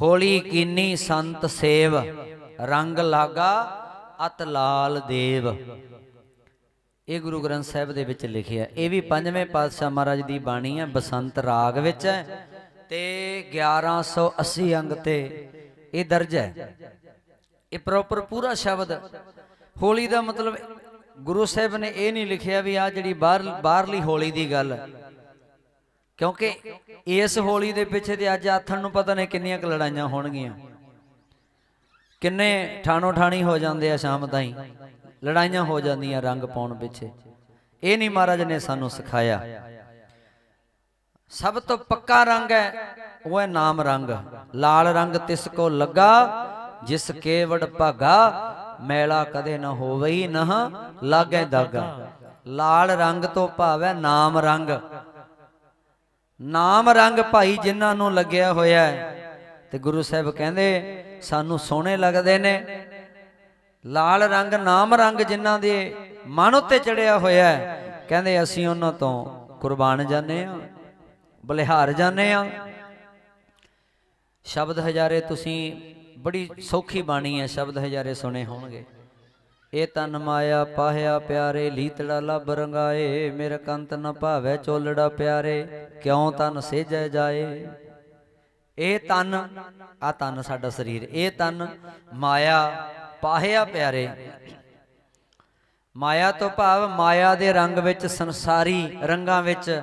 ਹੋਲੀ ਕੀਨੀ ਸੰਤ ਸੇਵ, ਰੰਗ ਲਾਗਾ ਅਤ ਲਾਲ ਦੇਵ। ਇਹ ਗੁਰੂ ਗ੍ਰੰਥ ਸਾਹਿਬ ਦੇ ਵਿੱਚ ਲਿਖਿਆ ਇਹ ਵੀ ਪੰਜਵੇਂ ਪਾਤਸ਼ਾਹ ਮਹਾਰਾਜ ਦੀ ਬਾਣੀ ਹੈ, ਬਸੰਤ ਰਾਗ ਵਿੱਚ ਹੈ। ਤੇ 1180 ਅੰਗ ਤੇ ਇਹ ਦਰਜ ਹੈ। ਇਹ ਪ੍ਰੋਪਰ ਪੂਰਾ ਸ਼ਬਦ। ਹੋਲੀ ਦਾ ਮਤਲਬ ਗੁਰੂ ਸਾਹਿਬ ਨੇ ਇਹ ਨਹੀਂ ਲਿਖਿਆ ਵੀ ਆ ਜਿਹੜੀ ਬਾਹਰ ਬਾਹਰਲੀ ਹੋਲੀ ਦੀ ਗੱਲ ਕਿਉਂਕਿ ਇਸ ਹੋਲੀ ਦੇ ਪਿੱਛੇ ਤੇ ਅੱਜ ਆਥਣ ਨੂੰ ਪਤਾ ਨਹੀਂ ਕਿੰਨੀਆਂ ਕੁ ਲੜਾਈਆਂ ਹੋਣਗੀਆਂ। ਕਿੰਨੇ ਠਾਣੋ ਠਾਣੀ ਹੋ ਜਾਂਦੇ ਆ ਸ਼ਾਮ ਤਾਈਂ। ਲੜਾਈਆਂ ਹੋ ਜਾਂਦੀਆਂ ਰੰਗ ਪਾਉਣ ਪਿੱਛੇ। ਇਹ ਨਹੀਂ ਮਹਾਰਾਜ ਨੇ ਸਾਨੂੰ ਸਿਖਾਇਆ। ਸਭ ਤੋਂ ਪੱਕਾ ਰੰਗ ਹੈ, ਉਹ ਹੈ ਨਾਮ ਰੰਗ। ਲਾਲ ਰੰਗ ਤਿਸ ਕੋ ਲੱਗਾ, ਜਿਸ ਕੇਵੜ ਭਾਗਾ, ਮੈਲਾ ਕਦੇ ਨਾ ਹੋਵਈ ਨਹ, ਲਾਗੇ ਦਾਗਾ। ਲਾਲ ਰੰਗ ਤੋਂ ਭਾਵ ਹੈ ਨਾਮ ਰੰਗ। ਨਾਮ ਰੰਗ ਭਾਈ ਜਿਨ੍ਹਾਂ ਨੂੰ ਲੱਗਿਆ ਹੋਇਆ ਹੈ। ਤੇ ਗੁਰੂ ਸਾਹਿਬ ਕਹਿੰਦੇ, ਸਾਨੂੰ ਸੋਹਣੇ ਲੱਗਦੇ ਨੇ। ਲਾਲ ਰੰਗ, ਨਾਮ ਰੰਗ ਜਿਨ੍ਹਾਂ ਦੇ ਮਨ ਉੱਤੇ ਚੜਿਆ ਹੋਇਆ ਹੈ। ਕਹਿੰਦੇ, ਅਸੀਂ ਉਹਨਾਂ ਤੋਂ ਕੁਰਬਾਨ ਜਾਂਦੇ ਆ ਬਲਿਹਾਰ ਜਾਂਦੇ ਆ ਸ਼ਬਦ ਹਜ਼ਾਰੇ, ਤੁਸੀਂ ਬੜੀ ਸੌਖੀ ਬਾਣੀ ਹੈ। ਸ਼ਬਦ ਹਜ਼ਾਰੇ ਸੁਣੇ ਹੋਣਗੇ। ਇਹ ਤਨ ਮਾਇਆ ਪਾਹਿਆ ਪਿਆਰੇ, ਲੀਤੜਾ ਲੱਭ ਰੰਗਾਏ, ਮੇਰੇ ਕੰਤ ਨ ਭਾਵੈ ਚੋਲੜਾ ਪਿਆਰੇ, ਕਿਉ ਤਨ ਸੇਜੈ ਜਾਏ? ਇਹ ਤਨ ਆ ਤਨ ਸਾਡਾ ਸਰੀਰ, ਇਹ ਤਨ ਮਾਇਆ ਪਾਹਿਆ ਪਿਆਰੇ। ਮਾਇਆ ਤੋਂ ਭਾਵ ਮਾਇਆ ਦੇ ਰੰਗ ਵਿੱਚ, ਸੰਸਾਰੀ ਰੰਗਾਂ ਵਿੱਚ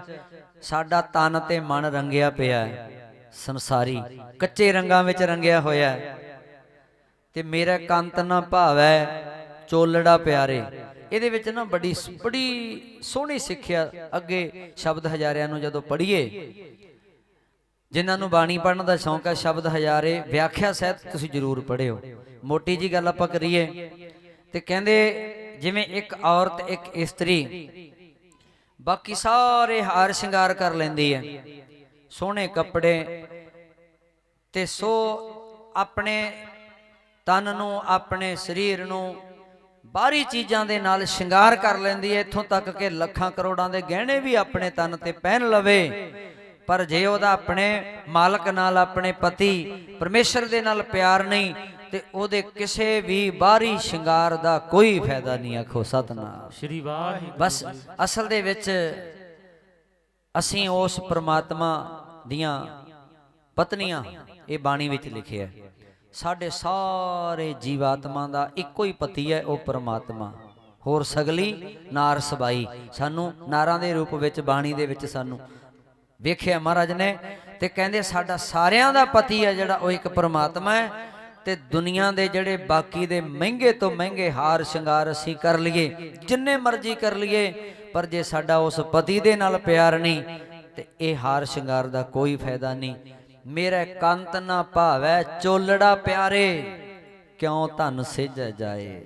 ਸਾਡਾ ਤਨ ਤੇ ਮਨ ਰੰਗਿਆ ਪਿਆ ਹੈ। ਸੰਸਾਰੀ, ਕੱਚੇ ਰੰਗਾਂ ਵਿੱਚ ਰੰਗਿਆ ਹੋਇਆ ਹੈ। ਤੇ ਮੇਰਾ ਕੰਤ ਨਾ ਭਾਵੈ ਚੋਲੜਾ ਪਿਆਰੇ। ਇਹਦੇ ਵਿੱਚ ਨਾ ਬੜੀ ਬੜੀ ਸੋਹਣੀ ਸਿੱਖਿਆ ਅੱਗੇ ਸ਼ਬਦ ਹਜ਼ਾਰਿਆਂ ਨੂੰ ਜਦੋਂ ਪੜ੍ਹੀਏ। ਜਿਨ੍ਹਾਂ ਨੂੰ ਬਾਣੀ ਪੜਨ ਦਾ ਸ਼ੌਂਕ ਹੈ ਸ਼ਬਦ ਹਜ਼ਾਰੇ, ਵਿਆਖਿਆ ਸਹਿਤ ਤੁਸੀਂ ਜ਼ਰੂਰ ਪੜ੍ਹਿਓ। ਮੋਟੀ ਜੀ ਗੱਲ ਆਪਾਂ ਕਰੀਏ ਤੇ ਕਹਿੰਦੇ, ਜਿਵੇਂ ਇੱਕ ਔਰਤ, ਇੱਕ ਇਸਤਰੀ, ਬਾਕੀ ਸਾਰੇ ਹਾਰ ਸ਼ਿੰਗਾਰ ਕਰ ਲੈਂਦੀ ਹੈ। ਸੋਹਣੇ ਕੱਪੜੇ ਤੇ ਸੋ ਆਪਣੇ ਤਨ ਨੂੰ, ਆਪਣੇ ਸਰੀਰ ਨੂੰ ਬਾਹਰੀ ਚੀਜ਼ਾਂ ਦੇ ਨਾਲ ਸ਼ਿੰਗਾਰ ਕਰ ਲੈਂਦੀ ਹੈ। ਇੱਥੋਂ ਤੱਕ ਕਿ ਲੱਖਾਂ ਕਰੋੜਾਂ ਦੇ ਗਹਿਣੇ ਵੀ ਆਪਣੇ ਤਨ ਤੇ ਪਹਿਨ ਲਵੇ। ਪਰ ਜੇ ਉਹਦਾ ਆਪਣੇ ਮਾਲਕ ਨਾਲ ਆਪਣੇ ਪਤੀ ਪਰਮੇਸ਼ਰ ਦੇ ਨਾਲ ਪਿਆਰ ਨਹੀਂ ਤੇ ਉਹਦੇ ਕਿਸੇ ਵੀ ਬਾਹਰੀ ਸ਼ਿੰਗਾਰ ਦਾ ਕੋਈ ਫਾਇਦਾ ਨਹੀਂ ਆਖੋ ਸਤਨਾਮ। ਸ਼੍ਰੀ ਵਾਹਿਗੁਰੂ। ਬਸ ਅਸਲ ਦੇ ਵਿੱਚ ਅਸੀਂ ਉਸ ਪ੍ਰਮਾਤਮਾ ਦੀਆਂ ਪਤਨੀਆਂ ਇਹ ਬਾਣੀ ਵਿੱਚ ਲਿਖਿਆ ਹੈ। ਸਾਡੇ ਸਾਰੇ ਜੀਵਾਤਮਾ ਦਾ ਇੱਕੋ ਹੀ ਪਤੀ ਹੈ, ਉਹ ਪਰਮਾਤਮਾ। ਹੋਰ ਸਗਲੀ ਨਾਰ ਸਬਾਈ। ਸਾਨੂੰ ਨਾਰਾਂ ਦੇ ਰੂਪ ਵਿੱਚ, ਬਾਣੀ ਦੇ ਵਿੱਚ ਸਾਨੂੰ ਵੇਖਿਆ ਮਹਾਰਾਜ ਨੇ ਤੇ ਕਹਿੰਦੇ ਸਾਡਾ ਸਾਰਿਆਂ ਦਾ ਪਤੀ ਹੈ ਜਿਹੜਾ ਉਹ ਇੱਕ ਪਰਮਾਤਮਾ ਹੈ ਤੇ ਦੁਨੀਆ ਦੇ ਜਿਹੜੇ ਬਾਕੀ ਦੇ ਮਹਿੰਗੇ ਤੋਂ ਮਹਿੰਗੇ ਹਾਰ ਸ਼ਿੰਗਾਰ ਅਸੀਂ ਕਰ ਲਈਏ, ਜਿੰਨੇ ਮਰਜ਼ੀ ਕਰ ਲਈਏ, ਪਰ ਜੇ ਸਾਡਾ ਉਸ ਪਤੀ ਦੇ ਨਾਲ ਪਿਆਰ ਨਹੀਂ, ਤੇ ਇਹ ਹਾਰ ਸ਼ਿੰਗਾਰ ਦਾ ਕੋਈ ਫਾਇਦਾ ਨਹੀਂ। ਮੇਰਾ ਕੰਤ ਨਾ ਭਾਵੈ ਚੋਲੜਾ ਪਿਆਰੇ ਕਿਉਂ ਧਨ ਸਿੱਜ ਜਾਏ?